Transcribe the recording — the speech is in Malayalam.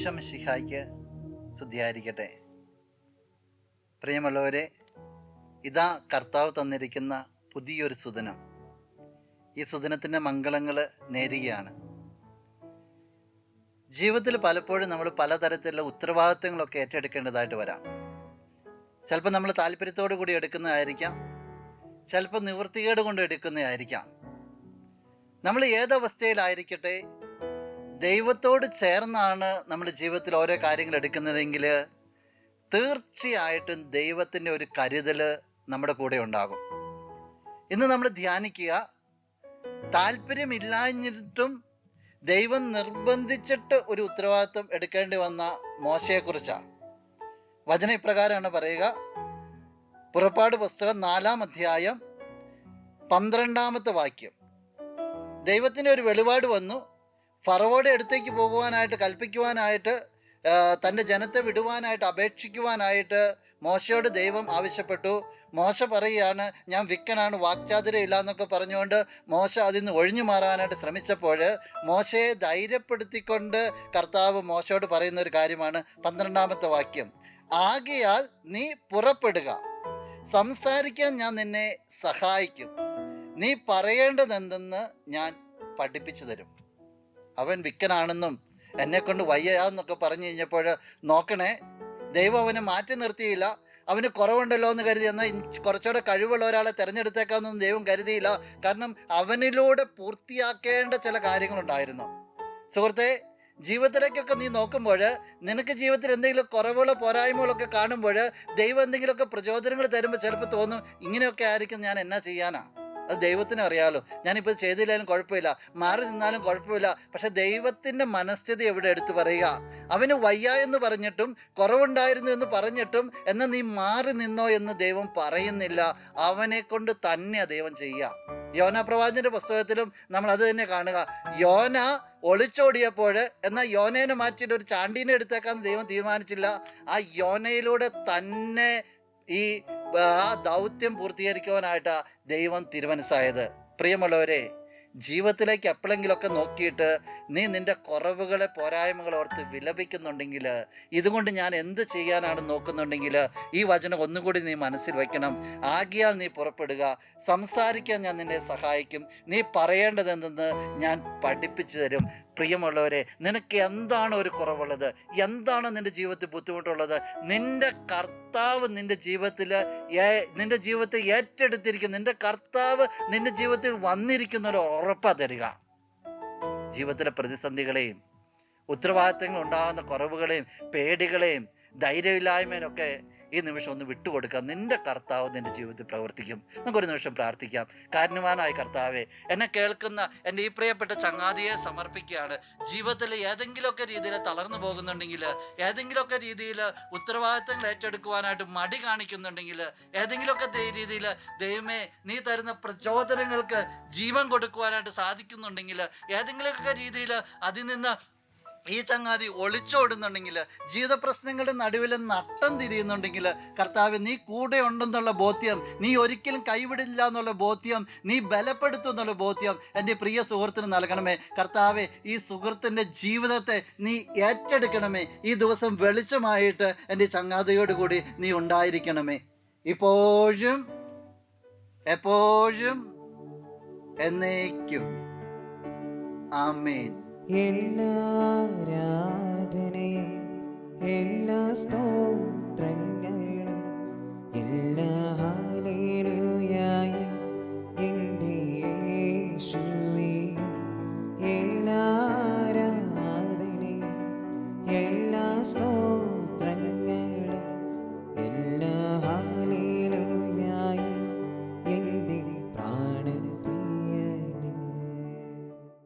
ഈശ്വം ശിഹായ്ക്ക് ശുദ്ധിയായിരിക്കട്ടെ പ്രിയമുള്ളവരെ ഇതാ കർത്താവ് തന്നിരിക്കുന്ന പുതിയൊരു സുദിനം. ഈ സുദിനത്തിന്റെ മംഗളങ്ങൾ നേരുകയാണ്. ജീവിതത്തിൽ പലപ്പോഴും നമ്മൾ പലതരത്തിലുള്ള ഉത്തരവാദിത്തങ്ങളൊക്കെ ഏറ്റെടുക്കേണ്ടതായിട്ട് വരാം. ചിലപ്പോൾ നമ്മൾ താല്പര്യത്തോടു കൂടി എടുക്കുന്നതായിരിക്കാം. ചിലപ്പോൾ നിവൃത്തികേട് കൊണ്ട് എടുക്കുന്നതായിരിക്കാം. നമ്മൾ ഏതവസ്ഥയിലായിരിക്കട്ടെ ദൈവത്തോട് ചേർന്നാണ് നമ്മൾ ജീവിതത്തിൽ ഓരോ കാര്യങ്ങൾ എടുക്കുന്നതെങ്കിൽ തീർച്ചയായിട്ടും ദൈവത്തിന്റെ ഒരു കരുതൽ നമ്മുടെ കൂടെ ഉണ്ടാകും. ഇന്ന് നമ്മൾ ധ്യാനിക്കുക താല്പര്യമില്ലാഞ്ഞിട്ടും ദൈവം നിർബന്ധിച്ചിട്ട് ഒരു ഉത്തരവാദിത്വം എടുക്കേണ്ടി വന്ന മോശയെക്കുറിച്ചാണ്. വചന ഇപ്രകാരമാണ് പറയുക പുറപ്പാട് പുസ്തകം നാലാം അധ്യായം പന്ത്രണ്ടാമത്തെ വാക്യം. ദൈവത്തിന്റെ ഒരു വെളിപാട് വന്നു ഫറവോടെ അടുത്തേക്ക് പോകുവാനായിട്ട് കൽപ്പിക്കുവാനായിട്ട് തന്റെ ജനത്തെ വിടുവാനായിട്ട് അപേക്ഷിക്കുവാനായിട്ട് മോശയോട് ദൈവം ആവശ്യപ്പെട്ടു. മോശ പറയുകയാണ് ഞാൻ വിക്കനാണ് വാക്ചാതുരയില്ല എന്നൊക്കെ പറഞ്ഞുകൊണ്ട് മോശ അതിൽ നിന്ന് ഒഴിഞ്ഞു മാറാനായിട്ട് ശ്രമിച്ചപ്പോൾ മോശയെ ധൈര്യപ്പെടുത്തിക്കൊണ്ട് കർത്താവ് മോശയോട് പറയുന്ന ഒരു കാര്യമാണ് പന്ത്രണ്ടാമത്തെ വാക്യം. ആകയാൽ നീ പുറപ്പെടുക സംസാരിക്കാൻ ഞാൻ നിന്നെ സഹായിക്കും. നീ പറയേണ്ടതെന്തെന്ന് ഞാൻ പഠിപ്പിച്ചു തരും. അവൻ വിക്കനാണെന്നും എന്നെ കൊണ്ട് വയ്യാന്നൊക്കെ പറഞ്ഞു കഴിഞ്ഞപ്പോൾ നോക്കണേ ദൈവം അവനെ മാറ്റി നിർത്തിയില്ല. അവന് കുറവുണ്ടല്ലോ എന്ന് കരുതി എന്നാൽ കുറച്ചുകൂടെ കഴിവുള്ള ഒരാളെ തിരഞ്ഞെടുത്തേക്കാമെന്നൊന്നും ദൈവം കരുതിയില്ല. കാരണം അവനിലൂടെ പൂർത്തിയാക്കേണ്ട ചില കാര്യങ്ങളുണ്ടായിരുന്നു. സുഹൃത്തെ ജീവിതത്തിലേക്കൊക്കെ നീ നോക്കുമ്പോൾ നിനക്ക് ജീവിതത്തിൽ എന്തെങ്കിലും കുറവുകളോ പോരായ്മകളൊക്കെ കാണുമ്പോൾ ദൈവം എന്തെങ്കിലുമൊക്കെ പ്രചോദനങ്ങൾ തരുമ്പോൾ ചിലപ്പോൾ തോന്നും ഇങ്ങനെയൊക്കെ ആയിരിക്കും ഞാൻ എന്നാ ചെയ്യാനാ? അത് ദൈവത്തിന് അറിയാമല്ലോ ഞാനിപ്പോൾ ചെയ്തില്ലാലും കുഴപ്പമില്ല. മാറി നിന്നാലും കുഴപ്പമില്ല. പക്ഷെ ദൈവത്തിന്റെ മനസ്ഥിതി എവിടെ എടുത്തു പറയുക? അവന് വയ്യ എന്ന് പറഞ്ഞിട്ടും കുറവുണ്ടായിരുന്നു എന്ന് പറഞ്ഞിട്ടും എന്നാൽ നീ മാറി നിന്നോ എന്ന് ദൈവം പറയുന്നില്ല. അവനെ കൊണ്ട് തന്നെ ദൈവം ചെയ്യുക. യോന പ്രവാചന്റെ പുസ്തകത്തിലും നമ്മൾ അത് തന്നെ കാണുക. യോന ഒളിച്ചോടിയപ്പോൾ എന്നാൽ യോനേനെ മാറ്റിയിട്ട് ഒരു ചാണ്ടീനെ എടുത്തേക്കാന്ന് ദൈവം തീരുമാനിച്ചില്ല. ആ യോനയിലൂടെ തന്നെ ഈ ആ ദൗത്യം പൂർത്തീകരിക്കുവാനായിട്ട് ദൈവം തിരുമനസ്സായത്. പ്രിയമുള്ളവരെ ജീവിതത്തിലേക്ക് എപ്പോഴെങ്കിലുമൊക്കെ നോക്കിയിട്ട് നീ നിന്റെ കുറവുകളെ പോരായ്മകളെ ഓർത്ത് വിലപിക്കുന്നുണ്ടെങ്കിൽ ഇതുകൊണ്ട് ഞാൻ എന്ത് ചെയ്യാനാണ് നോക്കുന്നുണ്ടെങ്കിൽ ഈ വചനം ഒന്നുകൂടി നീ മനസ്സിൽ വയ്ക്കണം. ആകിയാൽ നീ പുറപ്പെടുക. സംസാരിക്കാൻ ഞാൻ നിന്നെ സഹായിക്കും. നീ പറയേണ്ടതെന്തെന്ന് ഞാൻ പഠിപ്പിച്ചു തരും. പ്രിയമുള്ളവരെ നിനക്ക് എന്താണ് ഒരു കുറവുള്ളത്? എന്താണ് നിന്റെ ജീവിതത്തിൽ ബുദ്ധിമുട്ടുള്ളത്? നിന്റെ കർത്താവ് നിന്റെ ജീവിതത്തിൽ നിന്റെ ജീവിതത്തെ ഏറ്റെടുത്തിരിക്കുന്ന നിന്റെ കർത്താവ് നിന്റെ ജീവിതത്തിൽ വന്നിരിക്കുന്ന ഒരു ഉറപ്പാ തരിക. ജീവിതത്തിലെ പ്രതിസന്ധികളെയും ഉത്തരവാദിത്തങ്ങൾ ഉണ്ടാകുന്ന കുറവുകളെയും പേടികളെയും ധൈര്യമില്ലായ്മയൊക്കെ ഈ നിമിഷം ഒന്ന് വിട്ടുകൊടുക്കുക നിന്റെ കർത്താവ് നിന്റെ ജീവിതത്തിൽ പ്രവർത്തിക്കും. നമുക്കൊരു നിമിഷം പ്രാർത്ഥിക്കാം. കാരണവാനായ കർത്താവെ എന്നെ കേൾക്കുന്ന എന്റെ ഈ പ്രിയപ്പെട്ട ചങ്ങാതിയെ സമർപ്പിക്കുകയാണ്. ജീവിതത്തിൽ ഏതെങ്കിലുമൊക്കെ രീതിയിൽ തളർന്നു പോകുന്നുണ്ടെങ്കിൽ ഏതെങ്കിലുമൊക്കെ രീതിയിൽ ഉത്തരവാദിത്തങ്ങൾ ഏറ്റെടുക്കുവാനായിട്ട് മടി കാണിക്കുന്നുണ്ടെങ്കിൽ ഏതെങ്കിലുമൊക്കെ രീതിയിൽ ദൈവമേ നീ തരുന്ന പ്രചോദനങ്ങൾക്ക് ജീവൻ കൊടുക്കുവാനായിട്ട് സാധിക്കുന്നുണ്ടെങ്കിൽ ഏതെങ്കിലുമൊക്കെ രീതിയിൽ അതിൽ നിന്ന് ഈ ചങ്ങാതി ഒളിച്ചോടുന്നുണ്ടെങ്കിൽ ജീവിത പ്രശ്നങ്ങളുടെ നടുവിൽ നട്ടം തിരിയുന്നുണ്ടെങ്കിൽ കർത്താവ് നീ കൂടെ ഉണ്ടെന്നുള്ള ബോധ്യം നീ ഒരിക്കലും കൈവിടില്ല എന്നുള്ള ബോധ്യം നീ ബലപ്പെടുത്തും എന്നുള്ള ബോധ്യം എന്റെ പ്രിയ സുഹൃത്തിന് നൽകണമേ. കർത്താവെ ഈ സുഹൃത്തിന്റെ ജീവിതത്തെ നീ ഏറ്റെടുക്കണമേ. ഈ ദിവസം വെളിച്ചമായിട്ട് എന്റെ ചങ്ങാതിയോട് കൂടി നീ ഉണ്ടായിരിക്കണമേ. ഇപ്പോഴും എപ്പോഴും എന്നേക്കും. ആമേൻ. എല്ലാ എല്ലാ സ്തോത്രങ്ങളും എല്ലാ